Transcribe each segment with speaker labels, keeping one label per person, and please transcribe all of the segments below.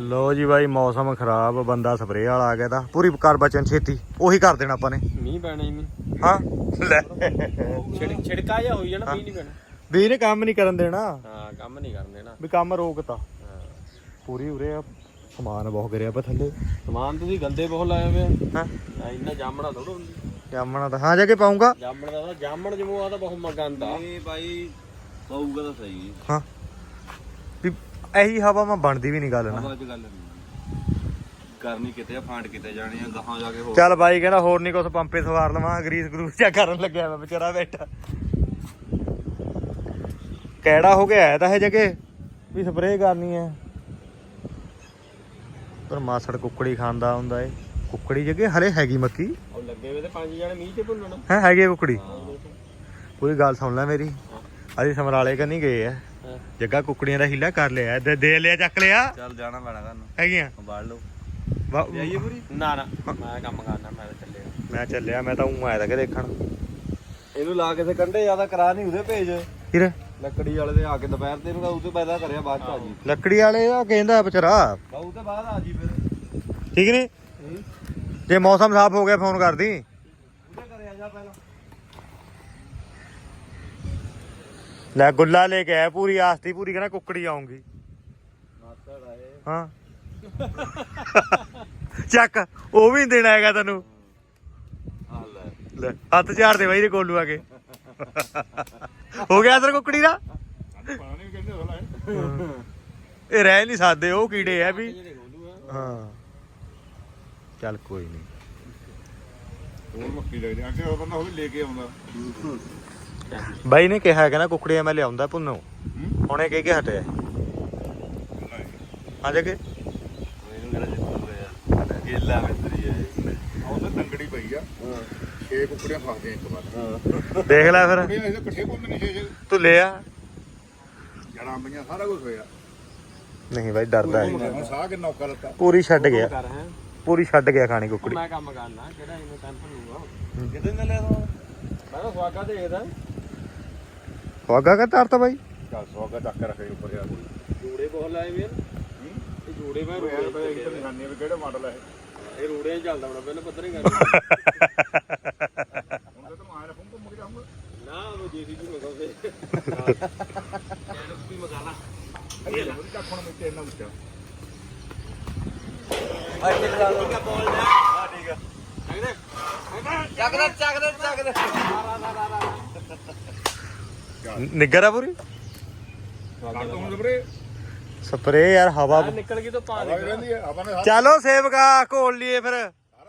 Speaker 1: ਲੋ ਜੀ ਬਾਈ ਮੌਸਮ ਖਰਾਬ ਬੰਦਾ ਸਪਰੇਅ ਵਾਲਾ ਆ ਗਿਆ ਤਾਂ। ਪੂਰੀ ਕਰ ਬਚਨ ਛੇਤੀ ਉਹੀ ਕਰ ਦੇਣਾ ਆਪਾਂ ਨੇ।
Speaker 2: ਮੀਂਹ ਪੈਣਾ ਹੀ ਨਹੀਂ
Speaker 1: ਹਾਂ? ਲੈ।
Speaker 2: ਛਿੜ ਛਿੜਕਾ ਜਿਹਾ ਹੋਈ ਜਾਣਾ ਮੀਂਹ ਨਹੀਂ ਪੈਣਾ।
Speaker 1: ਵੀ ਇਹਨੇ ਕੰਮ ਨਹੀਂ ਕਰਨ ਦੇਣਾ।
Speaker 2: ਹਾਂ ਕੰਮ ਨਹੀਂ ਕਰਨ ਦੇਣਾ।
Speaker 1: ਵੀ ਕੰਮ ਰੋਕਤਾ।
Speaker 2: ਹਾਂ।
Speaker 1: ਪੂਰੀ ਉਰੇ ਆ ਸਮਾਨ ਬਹੁਤ ਗਿਰਿਆ ਪਾ ਥੱਲੇ।
Speaker 2: ਸਮਾਨ ਤੁਸੀਂ ਗੰਦੇ ਬਹੁਤ ਲਾਏ ਹੋਏ ਆ
Speaker 1: ਹਾਂ।
Speaker 2: ਆ ਇੰਨਾ ਜਾਮਣਾ ਥੋੜਾ ਹੁੰਦੀ।
Speaker 1: ਜਾਮਣਾ ਤਾਂ ਹਾਂ ਜਾ ਕੇ ਪਾਉਂਗਾ।
Speaker 2: ਜਾਮਣ ਦਾ ਤਾਂ ਜਾਮਣ ਜਮੂ ਆ ਤਾਂ ਬਹੁਤ ਮਗੰਦਾ
Speaker 3: ਇਹ ਭਾਈ ਪਊਗਾ ਤਾਂ ਸਹੀ।
Speaker 1: ਹਾਂ। ਇਹੀ ਹਵਾ ਮੈਂ ਬਣਦੀ ਵੀ ਨਹੀਂ ਗੱਲ ਨਾ।
Speaker 3: ਹਵਾ ਚ ਗੱਲ ਨਹੀਂ। ਕਰਨੀ ਕਿਤੇ ਆ ਫਾਂਟ ਕਿਤੇ ਜਾਣੀ ਆ ਗਾਹਾਂ ਜਾ ਕੇ ਹੋਰ।
Speaker 1: ਚੱਲ ਬਾਈ ਕਹਿੰਦਾ ਹੋਰ ਨਹੀਂ ਕੁਛ ਪੰਪੇ ਸਵਾਰ ਲਵਾਂ ਗਰੀਸ ਗਰੂਸ ਚਾ ਕਰਨ ਲੱਗਿਆ ਮੈਂ ਵਿਚਾਰਾ ਬੈਠਾ। ਕਿਹੜਾ ਹੋ ਗਿਆ ਤਾਂ ਇਹ ਜਗੇ ਵੀ ਸਪਰੇਅ ਕਰਨੀ ਹੈ। ਪਰ ਮਾਸੜ ਕੁੱਕੜੀ ਖਾਂਦਾ ਹੁੰਦਾ ਏ। ਕੁੱਕੜੀ ਜਗੇ ਹਲੇ ਹੈਗੀ ਮੱਕੀ।
Speaker 2: ਉਹ ਲੱਗੇ ਵੇ ਤੇ ਪੰਜ ਜਣੇ ਮੀਂਹ ਤੇ ਭੁੰਨਣ।
Speaker 1: ਹੈ ਹੈਗੀ ਕੁੱਕੜੀ। ਪੂਰੀ ਗੱਲ ਸੁਣ ਲੈ ਮੇਰੀ। ਅਸੀਂ ਸਮਰਾਲੇ ਕੰਨੀ ਗਏ ਆ। ਜੱਗਾ ਕੁੱਕੜੀਆਂ ਦਾ ਹੀਲਾ ਕਰ ਲਿਆ ਦੇ ਦੇ ਲਿਆ ਚੱਕ ਲਿਆ।
Speaker 3: ਚੱਲ ਜਾਣਾ ਪੈਣਾ ਤੁਹਾਨੂੰ
Speaker 1: ਹੈਗੀਆਂ?
Speaker 3: ਬਾੜ ਲਓ।
Speaker 1: ਵਾ-
Speaker 3: ਜਾਈਏ ਪੂਰੀ?
Speaker 2: ਨਾ ਨਾ ਮੈਂ ਕੰਮ ਕਰਨਾ ਮੈਂ ਤਾਂ ਚੱਲਿਆ।
Speaker 1: ਮੈਂ ਚੱਲਿਆ ਮੈਂ ਤਾਂ ਉਂ ਆਇਆ ਤਾਂ ਕਿ ਦੇਖਣ।
Speaker 3: ਇਹਨੂੰ ਲਾ ਕੇ ਤੇ ਕੰਡੇ ਜ਼ਿਆਦਾ ਕਰਾ ਨਹੀਂ ਉਹਦੇ ਭੇਜ।
Speaker 1: ਫਿਰ?
Speaker 3: ਲੱਕੜੀ ਵਾਲੇ ਦੇ ਆ ਕੇ ਦੁਪਹਿਰ ਤੇ ਇਹਨੂੰ ਉਹ ਤੇ ਪੈਦਾ ਕਰਿਆ ਬਾਅਦ ਚ ਆ ਜੀ।
Speaker 1: ਲੱਕੜੀ ਵਾਲੇ ਆ ਕਹਿੰਦਾ ਵਿਚਾਰਾ
Speaker 3: ਬਾਉ ਤੇ ਬਾਅਦ ਆ ਜੀ ਫਿਰ।
Speaker 1: ਠੀਕ ਨਹੀਂ? ਜੇ ਮੌਸਮ ਸਾਫ਼ ਹੋ ਗਿਆ ਫੋਨ ਕਰਦੀ।
Speaker 3: ਉਹਦੇ ਕਰਿਆ ਜਾ ਪਹਿਲਾਂ।
Speaker 1: ਲੈ ਗੁੱਲਾ ਲੈ ਕੇ ਆਇਆ ਪੂਰੀ ਆਸਤੀ, ਪੂਰੀ ਕਹਿੰਦਾ ਕੁੱਕੜੀ ਆਉਂਗੀ।
Speaker 3: ਮਾਸੜ ਆਏ
Speaker 1: ਹਾਂ। ਚੱਕ, ਉਹ ਵੀ ਦੇਣਾ ਹੈਗਾ ਤੈਨੂੰ।
Speaker 3: ਆ ਲੈ
Speaker 1: ਲੈ ਹੱਥ ਝਾੜ ਦੇ ਬਾਈ ਦੇ ਕੋਲੂ ਆ ਕੇ। ਹੋ ਗਿਆ ਅਸਰ ਕੁੱਕੜੀ ਦਾ? ਇਹ ਰਹਿ ਨਹੀਂ ਸਕਦੇ, ਉਹ ਕੀੜੇ ਆ ਵੀ। ਹਾਂ। ਚੱਲ ਕੋਈ ਨਹੀਂ
Speaker 4: ਹੋਰ ਮੱਕੀ ਲੱਗਦੀ ਅੱਗੇ ਉਹ ਬੰਦਾ ਉਹ ਵੀ ਲੈ ਕੇ ਆਉਂਦਾ।
Speaker 1: ਬਾਈ ਨੇ ਕਿਹਾ ਕਹਿੰਦਾ ਕੁੱਕੜੀਆਂ ਮੈਂ ਲਿਆਉਂਦਾ ਪੁੰਨੋ ਹੁਣੇ ਕਹਿ ਕੇ ਹਟਿਆ। ਹਾਂ ਜਗੇ
Speaker 3: ਇਹਨੂੰ ਕਿਹੜਾ ਜਿੱਤੂ ਹੋਇਆ ਗੇਲਾ ਮਿੱਤਰੀ ਹੈ
Speaker 4: ਉਹ ਤਾਂ ਤੰਗੜੀ ਪਈ ਆ। ਛੇ ਕੁੱਕੜੀਆਂ ਫਸਦੀਆਂ ਇੱਕ ਵਾਰ।
Speaker 1: ਦੇਖ ਲੈ ਫਿਰ।
Speaker 4: ਕੁੱਕੜੀਆਂ ਇਹਦੇ ਇਕੱਠੇ ਕੋਲ ਨਹੀਂ ਛੇ ਛੇ।
Speaker 1: ਤੂੰ ਲਿਆ।
Speaker 4: ਜੜਾਂ ਪਈਆਂ ਸਾਰਾ ਕੁਝ ਹੋਇਆ।
Speaker 1: ਨਹੀਂ ਬਾਈ ਡਰਦਾ ਹੈ
Speaker 4: ਸਾਹ ਕਿੰਨਾ
Speaker 1: ਪੂਰੀ ਛੱਡ ਗਿਆ। ਪੂਰੀ ਛੱਡ ਗਿਆ ਖਾਣੀ ਕੁੱਕੜੀ।
Speaker 2: ਮੈਂ ਕੰਮ ਕਰਨਾ ਕਿਹੜਾ ਇਹਨੂੰ ਟੈਂਪ ਲੂਗਾ
Speaker 3: ਕਿਤੇ ਨਾ ਲਿਆ ਤੂੰ?
Speaker 2: ਮੈਂ ਤਾਂ ਸਵਾਗਾ ਦੇਖਦਾ।
Speaker 1: ਵਾਗਾ ਕਾ ਤਰਤਾ ਬਾਈ।
Speaker 4: ਚੱਲ ਸੌਗਾ ਚੱਕ ਕੇ ਰੱਖੇ ਉੱਪਰ ਜਾ ਕੇ।
Speaker 2: ਜੂੜੇ ਬਹੁਤ ਲਾਏ ਵੀ ਇਹ ਜੂੜੇ ਮੈਂ
Speaker 4: ਯਾਰ
Speaker 2: ਰੂੜੇ
Speaker 4: ਪਤਾ ਇੱਕ ਨਿਸ਼ਾਨੀ ਵੀ ਕਿਹੜਾ ਮਾਡਲ ਹੈ ਇਹ?
Speaker 2: ਇਹ ਰੂੜੇ ਹੀ ਚੱਲਦਾ ਹੁਣ ਪਹਿਲਾਂ ਪੱਧਰ ਹੀ ਕਰ।
Speaker 4: ਹੁਣ ਤਾਂ ਮੈਂ ਰੱਖੂੰ ਘੁੰਮ ਕੇ ਜਾਊਂਗਾ।
Speaker 2: ਨਾ ਉਹ ਜੀਸੀਬੀ ਮਗਾਉਂਦੇ ਵੀ ਮਗਾਣਾ
Speaker 4: ਅਰੇ ਉਹਦੀ ਚੱਕ ਹੁਣ ਵਿੱਚ ਇੰਨਾ ਉੱਚਾ।
Speaker 3: ਅੱਗੇ ਲਗਾ ਦੋ।
Speaker 2: ਚੱਕ ਦੇ ਚੱਕ ਦੇ ਚੱਕ ਦੇ।
Speaker 1: ਨਿੱਗਰ ਆ ਪੂਰੀ?
Speaker 4: ਦੋ ਹੁਣ ਸਪਰੇ
Speaker 1: ਸਪਰੇ ਯਾਰ ਹਵਾ
Speaker 2: ਨਿਕਲ ਗਈ ਤਾਂ ਪਾ
Speaker 4: ਵੀ ਰਹਿੰਦੀ ਹੈ ਆਪਾਂ ਨੇ ਸਾਰਾ
Speaker 1: ਚਲੋ ਸੇਵਕਾ ਘੋਲ ਲਈਏ ਫਿਰ। ਹਾਂ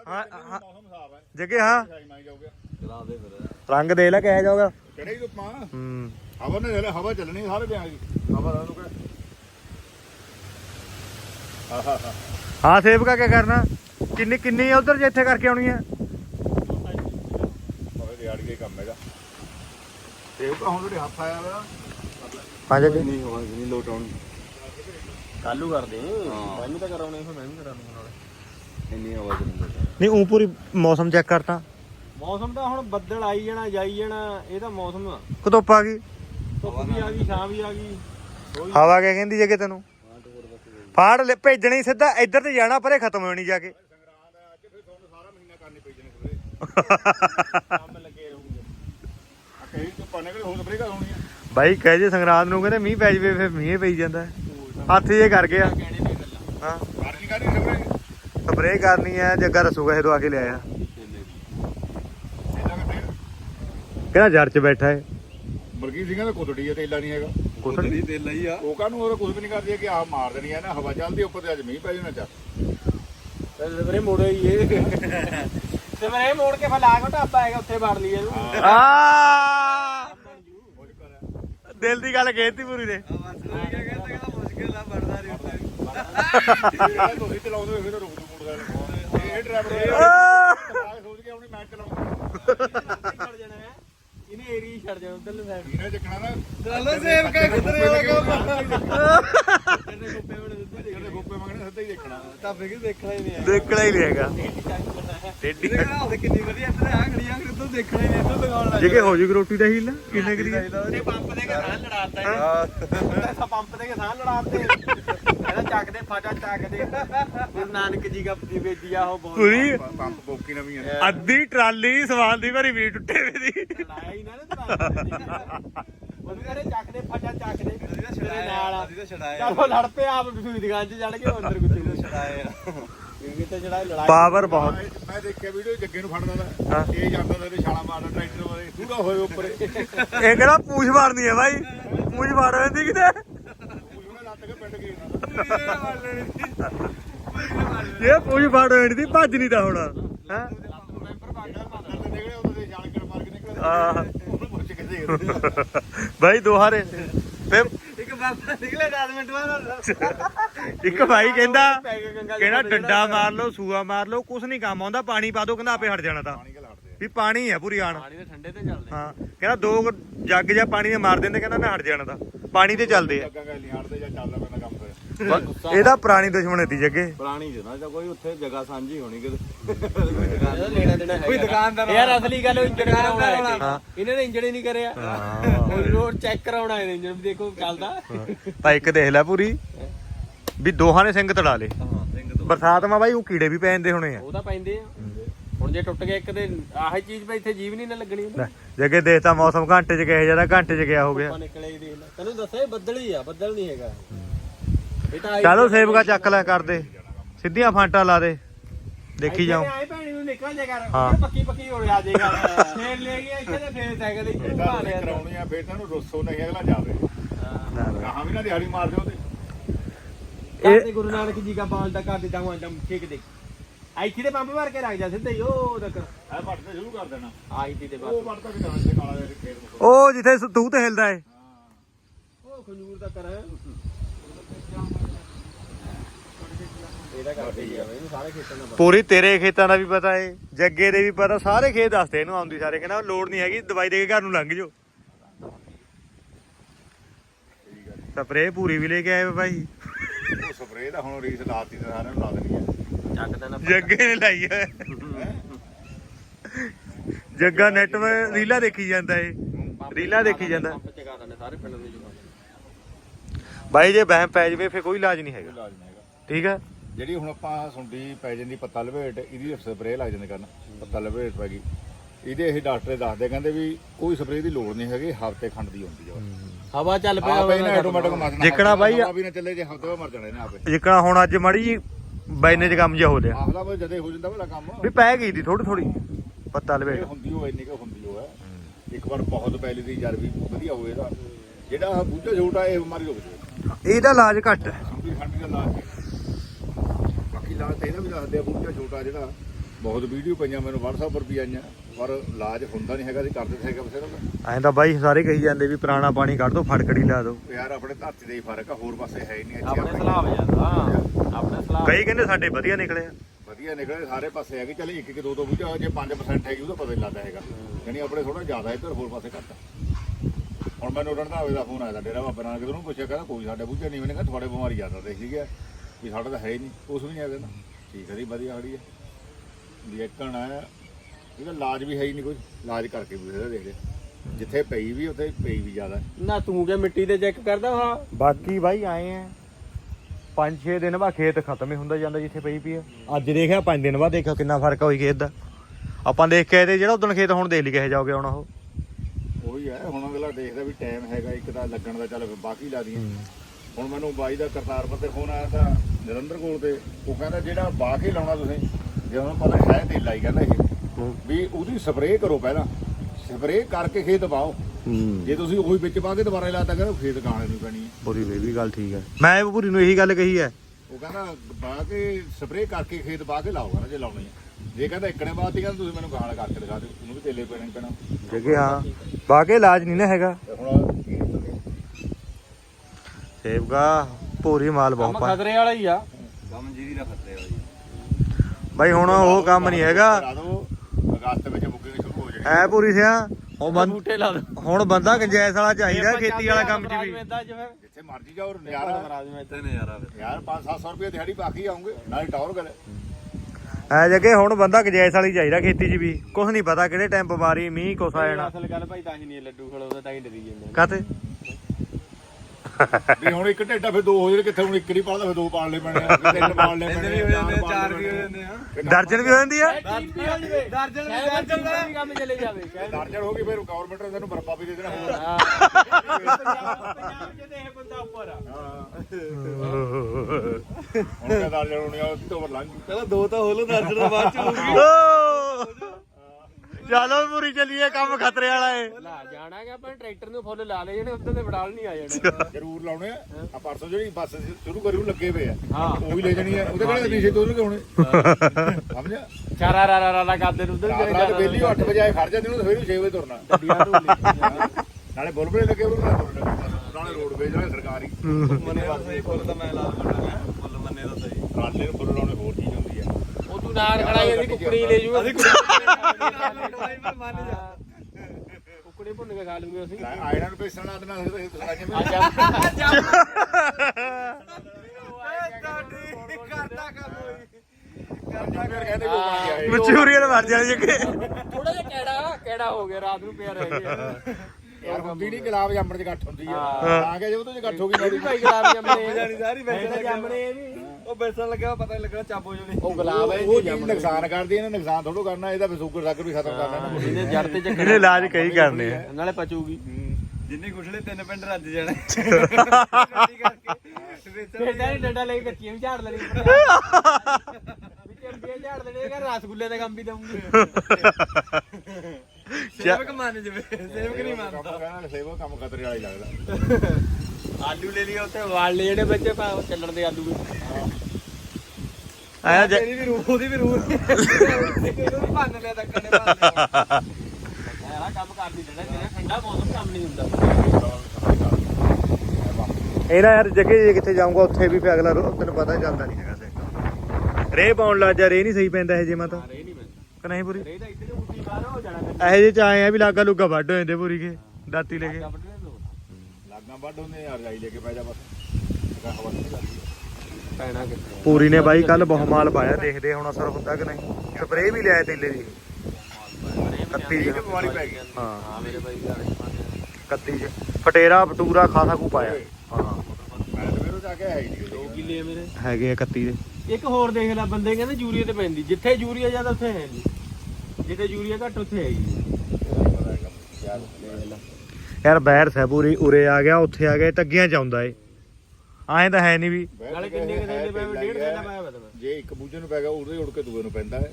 Speaker 1: ਹਾਂ,
Speaker 4: ਮੌਸਮ ਸਾਫ਼ ਹੈ।
Speaker 1: ਜੱਗੇ ਹਾਂ।
Speaker 4: ਸ਼ਾਇਦ ਨਾ ਜਾਊਗਾ।
Speaker 3: ਚਲਾ ਦੇ ਫਿਰ।
Speaker 1: ਰੰਗ ਦੇ ਲੈ ਕਿਹੋ ਜਾਊਗਾ
Speaker 4: ਚੜੇ ਹੀ ਧੁੱਪਾਂ
Speaker 1: ਹੂੰ।
Speaker 4: ਹਵਾ ਨੇ ਹਲੇ ਹਵਾ ਚੱਲਣੀ ਸਾਰੇ ਦਿਆਂ ਦੀ। ਹਵਾ ਦਾ ਨੂੰ ਕਹ ਆਹਾ ਹਾ
Speaker 1: ਹਾਂ ਸੇਵਕਾ ਕੀ ਕਰਨਾ? ਕਿੰਨੀ ਕਿੰਨੀ ਉਧਰ ਜੇ ਇੱਥੇ ਕਰਕੇ ਆਉਣੀ ਹੈ
Speaker 4: ਉਹ ਰਿਆੜ ਕੇ ਕੰਮ ਹੈਗਾ ਤਾਂ ਹੁਣ ਜਿਹੜੇ ਹੱਥ ਆਇਆ ਵਾ
Speaker 1: ਹਾਂ ਜੱਗੇ
Speaker 3: ਨਹੀਂ ਹੋਣਾ ਨਹੀਂ ਲੋਟ ਆਉਣੀ
Speaker 2: ਕਾਲੂ ਕਰਦੇ
Speaker 3: ਹਾਂ।
Speaker 2: ਮੈਨੂੰ ਤਾਂ ਕਰਾਉਣੇ ਫਿਰ ਮੈਂ ਵੀ ਕਰਾਉਣਾ ਨਾਲ।
Speaker 3: ਇੰਨੀ ਹਵਾ ਚ ਨਹੀਂ ਲੋਟ
Speaker 1: ਨਹੀਂ ਉਹ ਪੂਰੀ ਮੌਸਮ ਚੈੱਕ ਕਰਤਾ।
Speaker 2: ਮੌਸਮ ਤਾਂ ਹੁਣ ਬੱਦਲ ਆਈ ਜਾਣਾ ਜਾਈ ਜਾਣਾ ਇਹ ਤਾਂ ਮੌਸਮ ਆ।
Speaker 1: ਆ ਗਈ?
Speaker 2: ਧੁੱਪ ਵੀ ਆ ਗਈ ਛਾਂ ਵੀ ਆ ਗਈ।
Speaker 1: ਹਵਾ ਕਿਆ ਕਹਿੰਦੀ ਜੱਗੇ ਤੈਨੂੰ? ਫਾੜ ਲੈ ਭੇਜਣੀ ਸਿੱਧਾ ਇੱਧਰ ਤੇ ਜਾਣਾ ਪਰੇ ਖਤਮ ਹੋਣੀ ਜਾ ਕੇ।
Speaker 4: ਸੰਗਰਾਂਦ ਹੈ ਅੱਜ ਫਿਰ ਤੁਹਾਨੂੰ ਸਾਰਾ ਮਹੀਨਾ ਕਰਨੀ ਪਈ ਜਣੇ ਸਪਰੇ
Speaker 2: ਕੰਮ ਲੱਗੇ ਰਹੂਗੇ
Speaker 4: ਆ ਕਹੀ ਤੋਂ ਪਾਣੇ ਕੋਲ ਹੋਰ ਸਪਰੇ ਕਰ ਹੋਣੀ ਆ।
Speaker 1: ਬਾਈ ਕਹੇ ਜੇ ਸੰਗਰਾਂਦ ਨੂੰ ਕਹਿੰਦੇ ਮੀਂਹ ਪੈ ਜਵੇ ਫਿਰ ਮੀਂਹ ਪਈ ਜਾਂਦਾ। ਹੈ। ਹੱਥ ਜੇ ਕਰ ਗਿਆ। ਹਾਂ।
Speaker 4: ਕਰਨੀ ਸਪਰੇ
Speaker 1: ਸਪਰੇ ਕਰਨੀ ਹੈ ਜੱਗਾ ਰਸੂਗਾ ਇਹ ਦਵਾ ਕੇ ਲਿਆਇਆ।
Speaker 4: ਇਹਨਾਂ ਕਿ
Speaker 1: ਕਹਿੰਦਾ ਜੜ 'ਚ ਬੈਠਾ ਹੈ
Speaker 4: ਮਰਗੀ ਸਿੰਘਾਂ ਦਾ ਕੁੱਤੜੀ ਹੈ ਤੇਲਾ ਨਹੀਂ ਹੈਗਾ।
Speaker 1: ਕੁਛ
Speaker 3: ਨਹੀਂ ਤੇਲ ਲਈ ਆ।
Speaker 4: ਉਹ ਕਾਹਨੂੰ ਉਹ ਕੁਝ ਵੀ ਨਹੀਂ ਕਰਦੀ ਹੈ ਕਿ ਆਹ ਮਾਰ ਦੇਣੀ ਹੈ ਨਾ ਹਵਾ ਚੱਲਦੀ ਉੱਪਰ ਤੇ ਅੱਜ ਮੀਂਹ ਪੈ ਜਾਣਾ ਚਾ
Speaker 2: ਸਵੇਰੇ ਮੋੜੇ ਹੀ। ਇਹ ਸਵੇਰੇ ਮੋੜ ਕੇ ਫਿਰ ਲਾ ਕੇ ਢਾਬਾ ਹੈਗਾ ਉੱਥੇ ਵੜ ਲਈਏ ਇਹਨੂੰ।
Speaker 1: ਆ ਦਿਲ ਦੀ ਗੱਲ ਕਹਿਤੀ ਪੂਰੀ ਨੇ।
Speaker 2: ਇਹਨੇ ਏਰੀਆ ਹੀ ਛੱਡ ਜਾਣਾ ਉਧਰਲੇ ਸਾਈਡ
Speaker 4: ਇਹਨੇ ਚੱਕਣਾ ਨਾ
Speaker 3: ਚਲੋ ਸੇਵ ਕਾ ਖਤਰੇ ਵਾਲਾ ਕੰਮ?
Speaker 2: ਤੇਰੇ ਦਿੱਤੇ
Speaker 4: ਜਿਹੜੇ ਗੋਪੇ ਮੰਗਣੇ ਸਿੱਧਾ ਹੀ ਦੇਖਣਾ।
Speaker 2: ਕਿ ਹੀ ਨਹੀਂ ਹੈ
Speaker 1: ਦੇਖਣਾ ਹੀ ਨਹੀਂ ਹੈਗਾ। ਟੇਢੀ
Speaker 2: ਉਹ ਕਿੰਨੀ ਵਧੀਆ ਇੱਧਰ ਆ ਖੜੀਆਂ ਕਿਦੋਂ ਦੇਖਣਾ ਹੀ ਨਹੀਂ ਇੱਧਰ ਦਿਖਾਉਣ ਲੱਗ
Speaker 1: ਜੇ ਕਿ ਹੋ ਜੂਗੀ ਰੋਟੀ ਦਾ ਹੀਲ ਕਿੰਨੇ ਕਰੀ
Speaker 2: ਤੇ ਪੰਪ ਦੇ ਕੇ ਸਾਹ ਲੜਾਤਾ ਹਾਂ। ਪੰਪ ਦੇ ਕੇ ਸਾਹ ਲੜਾਤੇ। ਇਹਦਾ ਚੱਕ ਦੇ ਫਾਟਾ ਚੱਕ ਦੇ ਗੁਰੂ ਨਾਨਕ ਜੀ ਦਾ ਬੇਜੀ ਆ ਉਹ ਬਹੁਤ
Speaker 1: ਪੂਰੀ
Speaker 4: ਪੰਪ ਕੋਕੀ ਨਵੀਂ
Speaker 1: ਅੱਧੀ ਟਰਾਲੀ ਸਵਾਲ ਦੀ ਭਰੀ ਵੀ ਟੁੱਟੇ ਵੇ ਦੀ।
Speaker 2: ਲਾਇਆ ਹੀ ਨਾ ਨਾ। ਉਹਨੂੰ ਕਹਿੰਦੇ ਚੱਕ ਦੇ ਫਾਟਾ ਚੱਕ ਦੇ। ਤੇਰੇ ਨਾਲ
Speaker 3: ਅਸੀਂ ਤਾਂ ਛਡਾਏ
Speaker 2: ਚਲੋ ਲੜ ਪਿਆ ਆਪ ਵੀ ਦੁਕਾਨ 'ਚ ਚੜ ਕੇ ਅੰਦਰ ਕੁੱਤੇ ਨੂੰ ਛੜਾਏ ਇਹ ਤੇ ਜਿਹੜਾ ਲੜਾਈ
Speaker 1: ਪਾਵਰ ਬਹੁਤ।
Speaker 4: ਮੈਂ ਦੇਖਿਆ ਵੀਡੀਓ ਜੱਗੇ ਨੂੰ ਫੜਦਾ। ਦਾ ਇਹ ਜਾਂਦਾ ਤੇ ਛਾਲਾ ਮਾਰਦਾ ਟਰੈਕਟਰ ਵਾਲੇ। ਪੂਰਾ ਹੋਏ ਉੱਪਰ?
Speaker 1: ਇਹ ਕਿਹੜਾ ਪੂਛ ਮਾਰਨੀ ਹੈ ਬਾਈ? ਪੂਛ ਮਾਰ ਰਹਿੰਦੀ ਕਿਤੇ?
Speaker 4: ਉਹਨੇ ਲੱਤ ਕੇ ਪਿੰਡ ਗਈ
Speaker 1: ਇਹ ਪੂਛ ਮਾਰ ਰਹਿੰਦੀ ਦੀ ਭੱਜ ਨਹੀਂ ਤਾਂ ਹੁਣ ਹੈ?
Speaker 4: ਮੈਂਬਰ ਬਾਗਦਾ ਮੰਦਰ ਤੇ ਨਿਕਲੇ ਉਹਦੇ ਛਾਲ ਕਰ ਮਾਰ ਕੇ ਨਿਕਲੇ
Speaker 1: ਆਹ।
Speaker 4: ਉਹਨੂੰ ਪੁੱਛ ਕੇ ਦੇ
Speaker 1: ਬਾਈ ਦੋਹਾਰੇ ਫੇ
Speaker 2: ਇੱਕ ਬਾਬਾ ਨਿਕਲੇ 10 ਮਿੰਟ ਬਾਅਦ
Speaker 1: ਇੱਕ ਭਾਈ ਕਹਿੰਦਾ
Speaker 2: ਕੋਲ
Speaker 1: ਡੰਡਾ ਮਾਰ ਲਓ ਸੂਆ ਮਾਰ ਲਓ ਕੁਛ ਨਹੀਂ ਕੰਮ ਆਉਂਦਾ ਪਾਣੀ ਪਾ ਦੋ ਕਹਿੰਦਾ ਆਪੇ ਹਟ ਜਾਣਾ ਤਾਂ।
Speaker 4: ਪਾਣੀ ਕੇ ਲੜਦੇ
Speaker 1: ਵੀ ਪਾਣੀ ਹੈ ਪੂਰੀ ਆਣ।
Speaker 2: ਪਾਣੀ ਦੇ ਠੰਡੇ ਤੇ ਚੱਲਦੇ
Speaker 1: ਹਾਂ ਕਹਿੰਦਾ ਦੋ ਜੱਗ ਜਾਂ ਪਾਣੀ ਦੇ ਮਾਰ ਦਿੰਦੇ ਕਹਿੰਦਾ ਮੈਂ ਹਟ ਜਾਣਾ ਤਾਂ। ਪਾਣੀ ਤੇ ਚੱਲਦੇ ਆ। ਇਹਦਾ ਪੁਰਾਣੀ ਦੁਸ਼ਮਣ ਸੀ ਜੱਗੇ।
Speaker 3: ਪੁਰਾਣੀ ਜਨਾ ਜਾਂ ਕੋਈ ਉੱਥੇ ਜਗ੍ਹਾ ਸਾਂਝੀ ਹੋਣੀ ਕਿਤੇ।
Speaker 2: ਇਹਦਾ ਲੈਣਾ ਦੇਣਾ ਹੈ
Speaker 3: ਕੋਈ ਦੁਕਾਨਦਾਰ
Speaker 2: ਯਾਰ ਅਸਲੀ ਗੱਲ ਉਹ ਇੰਜਣ ਕਰਾਉਣਾ। ਇਹਨਾਂ ਨੇ ਇੰਜਣ ਹੀ ਨਹੀਂ ਕਰਿਆ।
Speaker 1: ਹਾਂ।
Speaker 2: ਰੋਡ ਚੈੱਕ ਕਰਾਉਣਾ ਹੈ ਇੰਜਣ ਵੀ ਦੇਖੋ ਚੱਲਦਾ।
Speaker 1: ਭਾਈ ਇੱਕ ਦੇਖ ਲੈ ਪੂਰੀ ਵੀ ਦੋਹਾਂ ਨੇ ਸਿੰਘ ਤੜਾ ਲੇ
Speaker 3: ਹਾਂ ਸਿੰਘ ਤੋਂ
Speaker 1: ਬਰਸਾਤ ਮਾ ਬਾਈ ਉਹ ਕੀੜੇ ਵੀ ਪੈ ਜਾਂਦੇ ਹੋਣੇ ਆ।
Speaker 2: ਉਹ ਤਾਂ ਪੈਂਦੇ ਆ। ਹੁਣ ਜੇ ਟੁੱਟ ਗਿਆ ਇੱਕ ਤੇ ਆਹੀ ਚੀਜ਼ ਪਈ ਇੱਥੇ ਜੀਵ ਨਹੀਂ ਨਾ ਲੱਗਣੀ।
Speaker 1: ਜੇ ਅੱਗੇ ਦੇਖਤਾ ਮੌਸਮ ਘੰਟੇ ਚ ਕਿਹਾ ਜਾਂਦਾ ਘੰਟੇ ਚ ਗਿਆ ਹੋ ਗਿਆ।
Speaker 2: ਆਪਾਂ ਨਿਕਲੇ ਹੀ ਦੇਖ ਲੈ। ਤੈਨੂੰ ਦੱਸਿਆ ਬੱਦਲ ਹੀ ਆ ਬੱਦਲ ਨਹੀਂ ਹੈਗਾ। ਤਾਂ
Speaker 1: ਚਲੋ ਸੇਵਕਾ ਚੱਕ ਲੈ ਕਰਦੇ? ਸਿੱਧੀਆਂ ਫਾਂਟਾ ਲਾ ਦੇ। ਦੇਖੀ ਜਾਓ।
Speaker 2: ਆਏ ਭੈਣੀ ਨੂੰ ਨਿਕਲ ਜਾ ਕਰ।
Speaker 1: ਹਾਂ।
Speaker 2: ਇਹ ਪੱਕੀ ਪੱਕੀ ਹੋ ਜਾ ਜਾਏਗਾ ਫੇਰ ਲੈ ਗਿਆ ਇੱਥੇ ਤੇ ਫੇਰ ਸਾਈਕਲ ਇੱਥੇ
Speaker 4: ਇਹਦਾ
Speaker 2: ਘੁਮਾ
Speaker 4: ਤੁਸੀਂ
Speaker 2: ਲਿਆ।
Speaker 4: ਕਰਾਉਣੀ ਆ ਫੇਰ ਤੁਹਾਨੂੰ ਰੋਸੋ ਨਹੀਂ ਅਗਲਾ ਜਾਵੇ। ਕਹਾਂ ਵੀ ਨਾ ਦਿਹਾੜੀ ਮਾਰ ਦਿਓ ਤੇ
Speaker 2: ਇਹ ਤੇ ਗੁਰੂ ਨਾਨਕ ਜੀ ਦਾ ਬਾਲ ਦਾ ਕਰ ਦਿੱਤਾ ਹਾਂ ਦਮ ਠੀਕ ਦੇ ਆਈਥੀ ਦੇ ਪੰਪ ਭਰ ਕੇ ਰੱਖ ਜਾ ਸਿੱਧਾ ਹੀ ਉਹ ਤੱਕ।
Speaker 4: ਇਹ ਪੱਟ ਤੇ ਸ਼ੁਰੂ ਕਰ ਦੇਣਾ।
Speaker 2: ਦੇ
Speaker 4: ਉਹ
Speaker 2: ਬਸ।
Speaker 4: ਪੱਟ ਤਾਂ ਕਿਦਾਂ ਤੇ ਕਾਲਾ ਜਿਹਾ ਖੇਤ
Speaker 1: ਉਹ ਜਿੱਥੇ ਤੂੰ ਤੇ ਹਿਲਦਾ ਏ।
Speaker 2: ਉਹ ਖੰਜੂਰ ਦਾ ਕਰ ਇਹਦਾ ਕਰਦੇ ਹੀ ਆ ਬਈ ਇਹਨੂੰ ਸਾਰੇ ਖੇਤਾਂ ਦਾ ਪਤਾ।
Speaker 1: ਪੂਰੀ ਤੇਰੇ ਖੇਤਾਂ ਦਾ ਵੀ ਪਤਾ ਏ ਜੱਗੇ ਦੇ ਵੀ ਪਤਾ ਸਾਰੇ ਖੇਤ ਦੱਸਦੇ ਇਹਨੂੰ ਆਉਂਦੀ ਸਾਰੇ ਕਹਿੰਦਾ ਲੋੜ ਨਹੀਂ ਹੈਗੀ ਦਵਾਈ ਦੇ ਕੇ ਘਰ ਨੂੰ ਲੰਘ ਜਾਓ। ਸਪਰੇ ਪੂਰੀ ਵੀ ਲੈ ਕੇ ਆਏ ਵੇ ਭਾਈ
Speaker 4: ਉਹ ਸਪਰੇਅ ਦਾ ਹੁਣ ਰੀਸ ਲਾਤੀ ਤੇ ਸਾਰਿਆਂ ਨੂੰ ਲਾ ਦੇਣੀ ਹੈ
Speaker 2: ਚੱਕ ਦੇਣਾ
Speaker 1: ਜੱਗੇ ਨੇ ਲਾਈ ਹੈ ਜੱਗਾ ਨੈਟ ਰੀਲਾ ਦੇਖੀ ਜਾਂਦਾ ਏ। ਰੀਲਾ ਦੇਖੀ ਜਾਂਦਾ।
Speaker 2: ਪੰਪ ਚਗਾ ਦਿੰਦੇ ਸਾਰੇ ਪਿੰਡ ਨੂੰ ਜਗਾ ਦਿੰਦੇ।
Speaker 1: ਬਾਈ ਜੇ ਬਹਿਮ ਪੈ ਜਵੇ ਫੇ ਕੋਈ ਇਲਾਜ ਨਹੀਂ ਹੈਗਾ।
Speaker 4: ਇਲਾਜ ਨਹੀਂ ਹੈਗਾ।
Speaker 1: ਠੀਕ ਹੈ
Speaker 4: ਜਿਹੜੀ ਹੁਣ ਆਪਾਂ ਸੁੰਡੀ ਪੈ ਜਾਂਦੀ ਪੱਤਾ ਲਵੇਟ ਇਹਦੀ ਸਪਰੇਅ ਲੱਗ ਜਾਂਦੇ ਕਰਨ ਪੱਤਾ ਲਵੇਟ ਪੈ ਗਈ। ਇਹਦੇ ਇਹ ਡਾਕਟਰ ਦੱਸਦੇ ਕਹਿੰਦੇ ਵੀ ਕੋਈ ਸਪਰੇਅ ਦੀ ਲੋੜ ਨਹੀਂ ਹੈਗੀ ਹਫ਼ਤੇ ਖੰਡ ਦੀ ਹੁੰਦੀ ਆ
Speaker 2: ਹਵਾ ਚੱਲ ਪਿਆ
Speaker 4: ਆਪੇ ਨਾ ਆਟੋਮੈਟਿਕ ਮਰਨਾ
Speaker 1: ਜਿੱਕਣਾ ਬਾਈ-
Speaker 4: ਹਵਾ ਵੀ ਨਾ ਚੱਲੇ ਜੇ ਹਫ਼ਤੇ ਬਾਅਦ ਮਰ ਜਾਣਾ ਇਹਨੇ ਆਪੇ।
Speaker 1: ਜਿੱਕਣਾ ਹੁਣ ਅੱਜ ਮੜੀ ਜੀ ਬਾਈਨੇ 'ਚ ਕੰਮ ਜਿਹਾ ਹੋ ਲਿਆ।
Speaker 4: ਆਖਦਾ ਵੀ ਜਦੇ ਹੋ ਜਾਂਦਾ ਭਲਾ ਕੰਮ।
Speaker 1: ਵੀ ਪੈ ਗਈ ਦੀ ਥੋੜੀ ਥੋੜੀ ਪੱਤਾ ਲਵੇਟ
Speaker 4: ਹੁੰਦੀ ਹੋ ਇੰਨੀ ਕੁ ਹੁੰਦੀ ਹੋ ਹੈ ਇੱਕ ਵਾਰ ਬਹੁਤ ਪਹਿਲੇ ਦੀ ਜਰ ਵੀ ਵਧੀਆ ਹੋਏ ਇਹਦਾ ਜਿਹੜਾ ਬੂਝਾ ਛੋਟਾ ਇਹ ਬਿਮਾਰੀ ਰੁਕ ਜਾਵੇ
Speaker 1: ਇਹਦਾ ਇਲਾਜ ਘੱਟ ਹੈ।
Speaker 4: ਸੰਭੀ ਖੰਡੀ ਦਾ ਇਲਾਜ ਇਲਾਜ ਤਾਂ ਇਹਦਾ ਵੀ ਦੱਸਦੇ ਆ ਬੂਝਾ ਛੋਟਾ ਜਿਹੜਾ। ਬਹੁਤ ਵੀਡੀਓ ਪਈਆਂ ਮੈਨੂੰ WhatsApp ਪਰ ਵੀ ਆਈਆਂ ਪਰ ਇਲਾਜ ਹੁੰਦਾ ਨਹੀਂ ਹੈਗਾ ਤੇ ਕਰਦੇ ਤਾਂ ਹੈਗਾ ਬਸੇਰਾ
Speaker 1: ਐਂ ਤਾਂ ਬਾਈ ਸਾਰੇ ਕਹੀ ਜਾਂਦੇ ਵੀ ਪੁਰਾਣਾ ਪਾਣੀ ਕੱਢ ਦੋ ਫੜਕੜੀ ਲਾ ਦੋ।
Speaker 4: ਯਾਰ ਆਪਣੇ ਧਰਤੀ ਦਾ ਹੀ ਫ਼ਰਕ ਆ ਹੋਰ ਪਾਸੇ ਹੈ ਹੀ ਨਹੀਂ
Speaker 2: ਆਪਣੇ
Speaker 4: ਇੱਥੇ
Speaker 2: ਸਲਾਬ ਜਾਂਦਾ ਆਪਣੇ ਸਲਾਬ।
Speaker 1: ਕਈ ਕਹਿੰਦੇ ਸਾਡੇ ਵਧੀਆ ਨਿਕਲੇ ਆ।
Speaker 4: ਵਧੀਆ ਨਿਕਲੇ ਸਾਰੇ ਪਾਸੇ ਹੈਗੇ ਚੱਲ ਇੱਕ ਇੱਕ ਦੋ ਦੋ ਬੂਝਾ ਜੇ 5% ਹੈਗੀ ਉਹਦਾ ਪਤਾ ਨਹੀਂ ਲੱਗਦਾ ਹੈਗਾ। ਯਾਨੀ ਆਪਣੇ ਥੋੜਾ ਜ਼ਿਆਦਾ ਇੱਧਰ ਹੋਰ ਪਾਸੇ ਘੱਟ ਆ। ਹੁਣ ਮੈਨੂੰ ਰਣਧਾਵੇ ਦਾ ਫੋਨ ਆਇਆ ਤਾਂ ਡੇਰਾ ਬਾਬਾ ਨਾਨਕ ਉਹਨੂੰ ਪੁੱਛਿਆ ਕਹਿੰਦਾ ਕੋਈ ਸਾਡੇ ਬੂਝਾ ਨਹੀਂ ਮੈਨੇ ਕਿਹਾ ਤੁਹਾਡੇ ਬਿਮਾਰੀ ਜ਼ਿਆਦਾ ਦੇਖ ਲਈ ਗਿਆ ਵੀ ਸਾਡਾ ਤਾਂ ਹੈ ਹੀ ਨਹੀਂ ਕੁਛ ਵੀ ਨਹੀਂ ਹੈਗਾ ਨਾ। ਠੀਕ ਹੈ ਜੀ ਵਧੀਆ ਖੜੀ ਹੈ। ਵੀ ਇੱਕਣ ਹੈ ਇਹਦਾ ਇਲਾਜ ਵੀ ਹੈ ਹੀ ਨਹੀਂ ਕੋਈ ਇਲਾਜ ਕਰਕੇ ਵੀ ਇਹਦਾ ਦੇਖ ਲਿਆ। ਜਿੱਥੇ ਪਈ ਵੀ ਉੱਥੇ ਪਈ ਵੀ ਜ਼ਿਆਦਾ।
Speaker 2: ਨਾ ਤੂੰ ਕਿ ਮਿੱਟੀ ਦੇ ਚੈੱਕ ਕਰਦਾ ਹਾਂ
Speaker 1: ਬਾਕੀ ਬਾਈ ਆਏ ਆ 5-6 ਦਿਨ ਬਾਅਦ ਖੇਤ ਖਤਮ ਹੀ ਹੁੰਦਾ ਜਾਂਦਾ ਜਿੱਥੇ ਪਈ ਪਈ ਆ। ਅੱਜ ਦੇਖਿਆ 5 ਦਿਨ ਬਾਅਦ ਦੇਖਿਆ ਕਿੰਨਾ ਫ਼ਰਕ ਹੋਈ ਖੇਤ ਦਾ। ਆਪਾਂ ਦੇਖ ਕੇ ਆਏ ਤੇ ਜਿਹੜਾ ਉਦੋਂ ਖੇਤ ਹੁਣ ਦੇਖ ਲਈ ਕਿਹੇ ਜਾਓਗੇ ਹੁਣ ਉਹ।
Speaker 4: ਉਹੀ ਹੈ ਹੁਣ ਅਗਲਾ ਦੇਖਦਾ ਵੀ ਟਾਈਮ ਹੈਗਾ ਇੱਕ ਤਾਂ ਲੱਗਣ ਦਾ ਚੱਲ ਬਾਕੀ ਲਾ ਦਈਏ। ਹੁਣ ਮੈਨੂੰ ਬਾਈ ਦਾ ਕਰਤਾਰਪੁਰ ਤੇ ਫੋਨ ਆਇਆ ਤਾਂ ਨਰਿੰਦਰ ਕੋਲ ਤੇ ਉਹ ਕਹਿੰਦਾ ਜਿਹੜਾ ਕੇ ਲਾਉਣਾ ਤੁਸੀਂ ਜੇ ਉਹਨੂੰ ਪਤਾ ਹੈ ਤੇ ਲਾਈ ਕਹਿੰਦਾ ਇਹ ਵੀ ਉਹਦੀ ਸਪਰੇਅ ਕਰੋ ਪਹਿਲਾਂ ਸਪਰੇਅ ਕਰਕੇ ਖੇਤ ਬਾਓ ਜੇ ਤੁਸੀਂ ਉਹੀ ਵਿੱਚ ਪਾ ਕੇ ਦੁਬਾਰਾ ਲਾਤਾ ਕਹਿੰਦਾ ਖੇਤ ਗਾਣੇ ਨਹੀਂ ਪੈਣੀ।
Speaker 1: ਪੂਰੀ ਇਹ ਵੀ ਗੱਲ ਠੀਕ ਹੈ। ਮੈਂ ਪੂਰੀ ਨੂੰ ਇਹੀ ਗੱਲ ਕਹੀ ਹੈ।
Speaker 4: ਉਹ ਕਹਿੰਦਾ ਬਾਹ ਕੇ ਸਪਰੇਅ ਕਰਕੇ ਖੇਤ ਬਾਹ ਕੇ ਲਾਓ ਕਹਿੰਦਾ ਜੇ ਲਾਉਣੀ ਹੈ ਜੇ ਕਹਿੰਦਾ ਇੱਕਣੇ ਬਾਤ ਹੀ ਕਹਿੰਦਾ ਤੁਸੀਂ ਮੈਨੂੰ ਗਾਣਾ ਕਰਕੇ ਦਿਖਾ ਦਿਓ ਉਹਨੂੰ ਵੀ ਤੇਲੇ ਪੈਣੇ ਪੈਣਾ।
Speaker 1: ਜਗੇ ਹਾਂ ਬਾਕੀ ਇਲਾਜ ਨਹੀਂ ਨਾ ਹੈਗਾ।
Speaker 4: ਹੁਣ ਕੀ
Speaker 1: ਸੇਵਗਾ ਪੂਰੀ ਮਾਲ
Speaker 2: ਕੰਮ
Speaker 1: ਬਹੁਤ ਪਾ।
Speaker 2: ਖਤਰੇ ਵਾਲਾ ਹੀ ਆ।
Speaker 3: ਕੰਮ ਜੀਰੀ ਦਾ ਖੱਤੇ ਬਾਈ
Speaker 1: ਬਾਈ ਹੁਣ ਉਹ ਕੰਮ ਨਹੀਂ ਹੈਗਾ।
Speaker 4: ਅਗਸਤ ਵਿੱਚ ਬੁਕਿੰਗ ਸ਼ੁਰੂ ਹੋ ਜਾਣੀ।
Speaker 1: ਐ ਪੂਰੀ ਸਿਆ। ਉਹ ਬੰਦ
Speaker 2: ਬੂਟੇ ਲਾ ਦੋ।
Speaker 1: ਹੁਣ ਬੰਦਾ ਗੰਜੈਸ ਵਾਲਾ ਚਾਹੀਦਾ ਖੇਤੀ ਵਾਲਾ ਕੰਮ 'ਚ ਵੀ।
Speaker 4: ਜਿੱਥੇ ਮਰਜ਼ੀ ਜਾਓ ਨਜ਼ਾਰਾ
Speaker 2: ਦੇ ਮੈਂ
Speaker 3: ਤੇ ਨਜ਼ਾਰਾ
Speaker 4: ਯਾਰ 5-700 ਰੁਪਏ ਦਿਹਾੜੀ ਬਾਕੀ ਆਉਂਗੇ ਨਾਲੇ ਟੌਰ ਕਰੇ।
Speaker 1: ਐ ਜਗੇ ਹੁਣ ਬੰਦਾ ਗਜੈਸ ਵਾਲੀ ਚਾਹੀਦਾ ਖੇਤੀ 'ਚ ਵੀ ਕੁਝ ਨਹੀਂ ਪਤਾ ਕਿਹੜੇ ਟਾਈਮ ਬਿਮਾਰੀ ਮੀਂਹ ਕੁਛ ਆ ਜਾਣਾ।
Speaker 2: ਅਸਲ ਗੱਲ ਭਾਈ ਤਾਂ ਹੀ ਨਹੀਂ ਲੱਡੂ ਖੜਾਉਂਦਾ ਤਾਂ ਹੀ ਡਰੀ ਜਾਂਦੇ
Speaker 1: ਕਾਤੇ
Speaker 4: ਵੀ ਹੁਣ ਇੱਕ ਢੇਡਾ ਫਿਰ ਦੋ ਹੋ ਜਾਣ ਕਿੱਥੇ ਹੁਣ ਇੱਕ ਨਹੀਂ ਪਾਲਦਾ ਫਿਰ ਦੋ ਪਾਲ ਲੈ ਪੈਣੇ ਆ ਤਿੰਨ ਪਾਲ ਲੈ
Speaker 3: ਤਿੰਨ
Speaker 4: ਪੈਣੇ
Speaker 3: ਵੀ ਹੋ ਜਾਂਦੇ ਆ,
Speaker 4: ਪਾਲ
Speaker 3: ਚਾਰ
Speaker 4: ਲੈ
Speaker 3: ਵੀ ਹੋ ਜਾਂਦੇ ਆ?
Speaker 1: ਦਰਜਨ ਵੀ ਹੋ ਜਾਂਦੀ ਆ।
Speaker 2: ਦਰਜਨ ਦਰਜਨ ਵੀ ਕੰਮ ਚੱਲੇ ਜਾਵੇ
Speaker 4: ਦਰਜਨ ਹੋ ਗਈ ਫਿਰ ਗਵਰਨਮੈਂਟ ਨੇ ਤੈਨੂੰ ਬਰਫਾ ਵੀ ਦੇ ਦੇਣਾ ਹੋਰ।
Speaker 2: ਪੰਜਾਬ ਤੇ ਇਹ ਬੰਦਾ ਉੱਪਰ ਆ।
Speaker 4: ਹੁਣ ਕਿਆ ਦਰਜਨ ਹੋਣੀ ਆ ਉਹ ਤੋਂ ਲੰਘ
Speaker 3: ਪਹਿਲਾਂ ਦੋ ਤਾਂ ਹੋਲੋ ਦਰਜਨ ਬਾਅਦ ਚ ਹੋਊਗੀ!
Speaker 1: ਚਲੋ ਪੂਰੀ ਚੱਲੀਏ ਕੰਮ ਖਤਰੇ ਵਾਲਾ ਏ।
Speaker 2: ਲਾ ਜਾਣਾ ਕਿ ਆਪਾਂ ਟਰੈਕਟਰ ਨੂੰ ਫੁੱਲ ਲਾ ਲਏ ਜਿਹੜੇ ਉੱਧਰ ਤੇ ਵਡਾਲ ਨਹੀਂ ਆ ਜਾਣਾ।
Speaker 4: ਜ਼ਰੂਰ ਲਾਉਣੇ ਆ। ਆ ਪਰਸੋਂ ਜਿਹੜੀ ਬੱਸ ਸ਼ੁਰੂ ਕਰੀ ਉਹ ਲੱਗੇ ਪਏ ਆ।
Speaker 2: ਹਾਂ।
Speaker 4: ਉਹ ਵੀ ਲੈ ਜਾਣੀ ਆ। ਉਹਦੇ ਕੋਲ ਨੀਸ਼ੇ ਤੋਂ ਹੁਣੇ ਸਮਝਿਆ?
Speaker 2: ਚਾਰਾ ਰਾ ਰਾ ਰਾ ਕਰਦੇ ਨੂੰ ਉਧਰ
Speaker 4: ਰਾਤ ਰਾਤ ਵੇਲੀ 8 ਵਜੇ ਆਏ ਖੜ ਜਾਂਦੇ ਨੂੰ ਸਵੇਰੇ 6 ਵਜੇ ਤੁਰਨਾ।
Speaker 2: ਗੱਡੀਆਂ ਤੋਂ ਲੈ
Speaker 4: ਨਾਲੇ ਬੁਲਬੁਲੇ ਲੱਗੇ ਉਹ ਨਾਲੇ ਰੋਡਵੇਜ ਵਾਲੇ ਸਰਕਾਰੀ।
Speaker 3: ਮੰਨੇ ਸਹੀ ਫੁੱਲ ਤਾਂ ਮੈਂ ਲਾ ਫੁੱਲ ਮੰਨੇ ਦਾ ਸਹੀ।
Speaker 4: ਟਰਾਲੇ ਨੂੰ ਫੁੱਲ ਲਾਉਣੇ ਹੋਰ
Speaker 2: ਤੂੰ ਨਾਲ ਖੜਾ ਇਹਦੀ ਕੁੱਕੜੀ ਲੈ ਜੂ ਅਸੀਂ
Speaker 3: ਮੰਨ ਜਾ
Speaker 2: ਕੁੱਕੜੀ ਭੁੰਨ ਕੇ ਖਾ ਲੂਗੇ ਅਸੀਂ।
Speaker 4: ਆਇਨਾਂ ਨੂੰ ਪੈਸਾ ਲਾ ਦੇਣਾ ਫਿਰ ਤੁਸੀਂ
Speaker 2: ਜਾ।
Speaker 3: ਕਰਦਾ ਕੰਮ ਹੋਈ
Speaker 4: ਫਿਰ ਕਹਿੰਦੇ ਕੋ ਬਣ ਗਿਆ ਇਹ
Speaker 1: ਮਚੂਰੀਅਨ ਮਰ ਜਾਣੀ ਜੱਗੇ
Speaker 2: ਥੋੜਾ ਜਿਹਾ ਕਿਹੜਾ ਕਿਹੜਾ ਹੋ ਗਿਆ ਰਾਤ ਨੂੰ ਪਿਆ ਰਹਿ ਗਿਆ।
Speaker 4: ਯਾਰ ਹੁੰਦੀ ਨਹੀਂ ਗੁਲਾਬ ਜਾਮਣ ਚ ਇਕੱਠ ਹੁੰਦੀ ਆ।
Speaker 2: ਹਾਂ।
Speaker 4: ਆ ਗਿਆ ਜੇ ਉਹ ਤੋਂ ਇਕੱਠ ਹੋ ਗਈ
Speaker 2: ਇਹ ਵੀ ਭਾਈ ਗੁਲਾਬ ਜਾਮਣੇ
Speaker 3: ਜਾਣੀ ਸਾਰੀ
Speaker 2: ਬੈਠੇ
Speaker 3: ਬੈਠੇ
Speaker 2: ਜਾਮਣੇ ਇਹ ਵੀ।
Speaker 3: ਉਹ ਬੈਸਣ ਲੱਗਾ ਪਤਾ ਨਹੀਂ ਲੱਗਾ ਚਾਬੋ ਜਣੇ।
Speaker 2: ਉਹ ਗੁਲਾਬ ਹੈ
Speaker 4: ਉਹ ਚੀਜ਼ ਨੁਕਸਾਨ ਕਰਦੀ ਇਹਨੇ ਨੁਕਸਾਨ ਥੋੜੋ ਕਰਨਾ ਇਹਦਾ ਫਿਰ ਸ਼ੂਗਰ ਸਾਗਰ ਵੀ ਖਤਮ ਕਰਨਾ ਇਹਨਾਂ
Speaker 2: ਇਹਨੇ ਜੜ ਤੇ ਚੱਕਣਾ।
Speaker 1: ਇਹਨੇ ਇਲਾਜ ਕਈ ਕਰਨੇ ਆ।
Speaker 2: ਨਾਲੇ ਪਚੂਗੀ।
Speaker 3: ਜਿੰਨੇ ਗੁਠਲੇ ਤਿੰਨ ਪਿੰਡ ਰੱਜ ਜਾਣੇ।
Speaker 2: ਫੇਰ ਤਾਂ ਡੰਡਾ ਲੈ ਕੇ ਕੱਚੀਆਂ ਵੀ ਝਾੜ ਲੈਣੀ ਵਿੱਚ ਅੰਬੀਆਂ ਝਾੜ ਇਹ ਰਸਗੁੱਲੇ ਦਾ ਕੰਮ ਵੀ ਦਊਂਗੀ।
Speaker 3: ਸੇਵਕ ਮੰਨ ਜਵੇ ਸੇਵਕ ਨਹੀਂ ਮੰਨਦਾ।
Speaker 4: ਕੰਮ ਕਰਨਾ ਸੇਵਾ ਕੰਮ ਖਤਰੇ ਵਾਲਾ ਹੀ ਲੱਗਦਾ।
Speaker 2: ਆਲੂ ਲੈ ਲਿਆ ਉੱਥੇ ਵਾਲ ਲੈ ਜਿਹੜੇ ਬੱਚੇ ਭਾਵੇਂ ਚੱਲਣ ਦੇ ਆਲੂ ਵੀ
Speaker 1: ਆਇਆ ਜ-
Speaker 3: ਤੇਰੀ ਵੀ ਰੂਹ ਉਹਦੀ ਵੀ ਰੂਹ। ਇਹਨੂੰ ਭੰਨ ਲਿਆ ਤੱਕ ਨੇ ਭੰਨ ਲਿਆ
Speaker 2: ਯਾਰਾ ਕੰਮ ਕਰ ਨਹੀਂ ਦੇਣਾ ਜਿਹੜਾ ਠੰਡਾ ਮੌਸਮ ਕੰਮ ਨਹੀਂ ਹੁੰਦਾ।
Speaker 1: ਇਹਦਾ ਯਾਰ ਜੱਗੇ ਜੇ ਕਿੱਥੇ ਜਾਊਂਗਾ ਉੱਥੇ ਵੀ ਫਿਰ ਅਗਲਾ ਰੋ- ਤੈਨੂੰ ਪਤਾ ਚੱਲਦਾ ਨਹੀਂ ਹੈਗਾ ਸੇ ਰੇ ਪਾਉਣ ਲੱਗ ਜਾ ਰੇ ਨਹੀਂ ਸਹੀ ਪੈਂਦਾ ਇਹ ਜੇ ਮੈਂ ਤਾਂ।
Speaker 2: ਰੇ ਨਹੀਂ ਮੈਂ
Speaker 1: ਕਿ ਨਹੀਂ ਪੂਰੀ?
Speaker 2: ਰੇ ਦਾ ਇੱਧਰ ਉੱਤੀ ਬਾਹਰ ਹੋ ਜਾਣਾ।
Speaker 1: ਇਹੋ ਜਿਹੇ ਚ ਆਏ ਆ ਵੀ ਲਾਗਾ ਲੁੱਗਾ ਵੱਢ ਹੋ ਜਾਂਦੇ ਪੂਰੀ ਕੇ ਦਾਤੀ ਲੈ ਕੇ।
Speaker 4: ਵੱਢ ਹੁੰਦੇ ਯਾਰ ਜਾਈ ਲੈ ਕੇ ਪੈ ਜਾ ਬਸ। ਅਗਾਂਹ ਹਵਾ ਨਹੀਂ ਲੱਗਦੀ।
Speaker 2: ਪੈਣਾ ਕਿੱਥੇ?
Speaker 1: ਪੂਰੀ ਨੇ ਬਾਈ ਕੱਲ ਬਹੁਤ ਮਾਲ ਪਾਇਆ ਦੇਖਦੇ ਹੁਣ ਅਸਰ ਹੁੰਦਾ ਕਿ ਨਹੀਂ। ਸਪਰੇਅ ਵੀ ਲਿਆਏ ਤੇਲੇ ਦੀ। 31
Speaker 4: ਇਹ
Speaker 1: ਚ।
Speaker 4: ਬਿਮਾਰੀ ਪੈ ਗਈ।
Speaker 1: ਹਾਂ।
Speaker 2: ਹਾਂ ਮੇਰੇ ਭਾਈ ਗਾਣੇ
Speaker 1: 31 ਚ। ਫਟੇਰਾ ਪਟੂਰਾ ਖਾਸਾ ਕੂ ਪਾਇਆ। ਹਾਂ।
Speaker 4: ਮੈਂ ਤਾਂ ਮੇਰੇ ਜਾ ਕੇ ਹੈ ਹੀ ਨਹੀਂ
Speaker 2: ਦੋ ਕਿੱਲੇ ਆ ਮੇਰੇ।
Speaker 1: ਹੈਗੇ ਆ 31 ਦੇ।
Speaker 2: ਇੱਕ ਹੋਰ ਦੇਖ ਲੈ ਬੰਦੇ ਕਹਿੰਦੇ ਯੂਰੀਆ ਤੇ ਪੈਂਦੀ। ਜਿੱਥੇ ਯੂਰੀਆ ਜ਼ਿਆਦਾ ਉੱਥੇ ਹੈ ਨਹੀਂ। ਜਿੱਥੇ ਯੂਰੀਆ ਘੱਟ ਉੱਥੇ ਹੈਗੀ।
Speaker 1: ਯਾਰ ਬੈਰ ਸੈਬੂਰੀ ਉਰੇ ਆ ਗਿਆ ਉੱਥੇ ਆ ਗਿਆ ਤੱਗੀਆਂ ਚ ਆਉਂਦਾ ਏ ਐਂ ਤਾਂ ਹੈ ਨਹੀਂ ਵੀ।
Speaker 2: ਨਾਲੇ ਕਿੰਨੇ ਕਿੰਨੇ ਦੇ ਪਏ ਡੇਢ ਕਿੱਲਾ ਪਾਇਆ ਵਾ ਮੈਂ
Speaker 4: ਜੇ ਇੱਕ ਬੂਝੇ ਨੂੰ ਪੈ ਗਿਆ ਉਹਦੇ ਉੜ ਕੇ ਦੂਏ ਨੂੰ ਪੈਂਦਾ ਹੈ।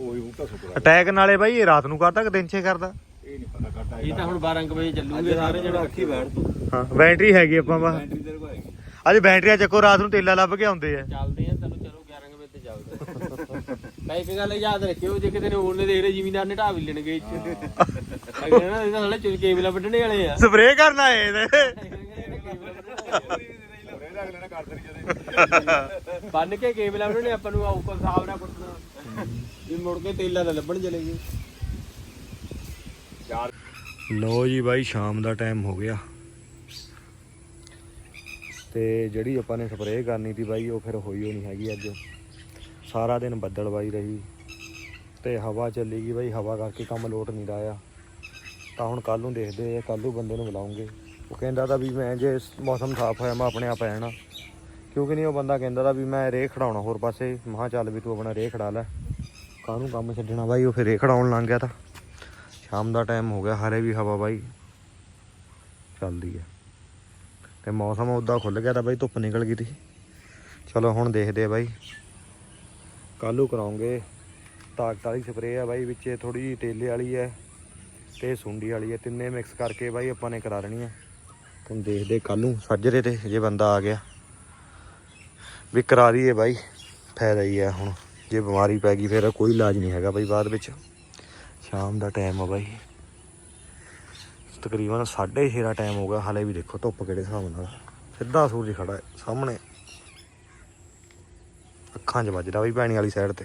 Speaker 4: ਉਹੀ ਬੂਟਾ ਸੁੱਕਦਾ।
Speaker 1: ਅਟੈਕ ਨਾਲੇ ਬਾਈ ਇਹ ਰਾਤ ਨੂੰ ਕਰਦਾ ਕਿ ਦਿਨ 'ਚ ਕਰਦਾ?
Speaker 4: ਇਹ ਨਹੀਂ ਪਤਾ ਕਰਦਾ
Speaker 2: ਇਹ ਤਾਂ ਹੁਣ 12 ਕੁ ਵਜੇ ਚੱਲੂਗੇ ਸਾਰੇ ਜਿਹੜੇ
Speaker 3: ਅੱਖੀ ਬੈਠ ਤੂੰ।
Speaker 1: ਹਾਂ ਬੈਟਰੀ ਹੈਗੀ ਆਪਾਂ ਵਾ
Speaker 3: ਬੈਟਰੀ ਤੇਰੇ ਕੋਲ ਹੈਗੀ।
Speaker 1: ਅੱਜ ਬੈਟਰੀਆਂ ਚੱਕੋ ਰਾਤ ਨੂੰ ਤੇਲਾ ਲੱਭ ਕੇ ਆਉਂਦੇ ਆ।
Speaker 2: ਚੱਲਦੇ ਆ ਤੈਨੂੰ ਚਲੋ 11 ਵਜੇ ਤੇ ਮੈਂ ਇੱਕ ਗੱਲ ਯਾਦ ਰੱਖਿਓ ਜੇ ਕਿਤੇ ਨੇ ਹੋਰ ਨੇ ਦੇਖ ਰਹੇ ਜ਼ਿਮੀਂਦਾਰ ਨੇ ਢਾ ਵੀ ਲੈਣਗੇ ਇੱਥੇ ਅਗਲੇ ਨਾ ਕੇਬਲਾਂ ਵੱਢਣੇ ਵਾਲੇ ਆ
Speaker 1: ਸਪਰੇਅ ਕਰਨ ਆਏ ਇਹਦੇ
Speaker 4: ਇਹਦਾ
Speaker 2: ਬੰਨ ਕੇ ਕੇਬਲਾਂ ਵੱਢਣੇ ਆਪਾਂ ਨੂੰ ਆਉਪਰ ਹਿਸਾਬ ਨਾਲ ਕੁੱਟਣਾ। ਵੀ ਮੁੜ ਕੇ ਤੇਲਾ ਦਾ ਲੱਭਣ ਚਲੇ ਗਏ।
Speaker 4: ਯਾਰ
Speaker 1: ਲੋ ਜੀ ਬਾਈ ਸ਼ਾਮ ਦਾ ਟਾਈਮ ਹੋ ਗਿਆ। ਤੇ ਜਿਹੜੀ ਆਪਾਂ ਨੇ ਸਪਰੇਅ ਕਰਨੀ ਸੀ ਬਾਈ ਉਹ ਫਿਰ ਹੋਈ ਹੋ ਨਹੀਂ ਹੈਗੀ ਅੱਜ। ਸਾਰਾ ਦਿਨ ਬੱਦਲਬਾਈ ਰਹੀ। ਤੇ ਹਵਾ ਚੱਲੀ ਗਈ ਬਾਈ ਹਵਾ ਕਰਕੇ ਕੰਮ ਲੋਟ ਨਹੀਂ ਰਾਇਆ ਤਾਂ ਹੁਣ ਕੱਲ ਨੂੰ ਦੇਖਦੇ ਆ ਕੱਲ ਨੂੰ ਬੰਦੇ ਨੂੰ ਬੁਲਾਉਂਗੇ। ਉਹ ਕਹਿੰਦਾ ਤਾਂ ਵੀ ਮੈਂ ਜੇ ਮੌਸਮ ਸਾਫ਼ ਹੋਇਆ, ਮੈਂ ਆਪਣੇ ਆਪ ਆ ਜਾਣਾ ਕਿਉਂਕਿ ਨਹੀਂ, ਉਹ ਬੰਦਾ ਕਹਿੰਦਾ ਤਾਂ ਵੀ ਮੈਂ ਰੇਹ ਖੜਾਉਣਾ ਹੋਰ ਪਾਸੇ। ਮਹਾ ਚੱਲ ਵੀ ਤੂੰ ਆਪਣਾ ਰੇਹ ਖੜਾ ਲੈ। ਕਾਹਨੂੰ ਕੰਮ ਛੱਡਣਾ ਬਾਈ, ਉਹ ਫਿਰ ਰੇਹ ਖੜਾਉਣ ਲੰਘ ਗਿਆ ਤਾਂ। ਸ਼ਾਮ ਦਾ ਟਾਈਮ ਹੋ ਗਿਆ, ਹਰੇ ਵੀ ਹਵਾ ਬਾਈ। ਚੱਲਦੀ ਹੈ ਤੇ ਮੌਸਮ ਉਦਾਂ ਖੁੱਲ ਗਿਆ ਤਾਂ ਬਾਈ, ਧੁੱਪ ਨਿਕਲ ਗਈ ਤੀ। ਚਲੋ ਹੁਣ ਦੇਖਦੇ ਆ ਬਾਈ। ਕੱਲੂ ਕਰਾਉਂਗੇ। ਤਾਕਤ ਵਾਲੀ ਸਪਰੇਅ ਆ ਬਾਈ, ਵਿੱਚ ਥੋੜੀ ਜਿਹੀ ਤੇਲੇ ਵਾਲੀ ਹੈ ਤੇ ਸੁੰਡੀ ਵਾਲੀ ਹੈ, ਤਿੰਨੇ ਮਿਕਸ ਕਰਕੇ ਬਾਈ ਆਪਾਂ ਨੇ ਕਰਾ ਲੈਣੀ ਆ ਤੁਹਾਨੂੰ ਦੇਖਦੇ ਕੱਲ ਨੂੰ ਸੱਜਰੇ ਤੇ, ਜੇ ਬੰਦਾ ਆ ਗਿਆ। ਵੀ ਕਰਾ ਦਈਏ ਬਾਈ, ਫਾਇਦਾ ਹੀ ਹੈ ਹੁਣ। ਜੇ ਬਿਮਾਰੀ ਪੈ ਗਈ, ਫਿਰ ਕੋਈ ਇਲਾਜ ਨਹੀਂ ਹੈਗਾ ਬਾਈ ਬਾਅਦ ਵਿੱਚ। ਸ਼ਾਮ ਦਾ ਟਾਈਮ ਆ ਬਾਈ। ਤਕਰੀਬਨ 6:30 ਦਾ ਟਾਈਮ ਹੋ ਗਿਆ, ਹਾਲੇ ਵੀ ਦੇਖੋ ਧੁੱਪ ਕਿਹੜੇ ਹਿਸਾਬ ਨਾਲ। ਸਿੱਧਾ ਸੂਰਜ ਖੜਾ ਹੈ, ਸਾਹਮਣੇ। ਅੱਖਾਂ 'ਚ ਵੱਜਦਾ ਬਈ ਪੈਣੀ ਵਾਲੀ ਸਾਈਡ ਤੇ।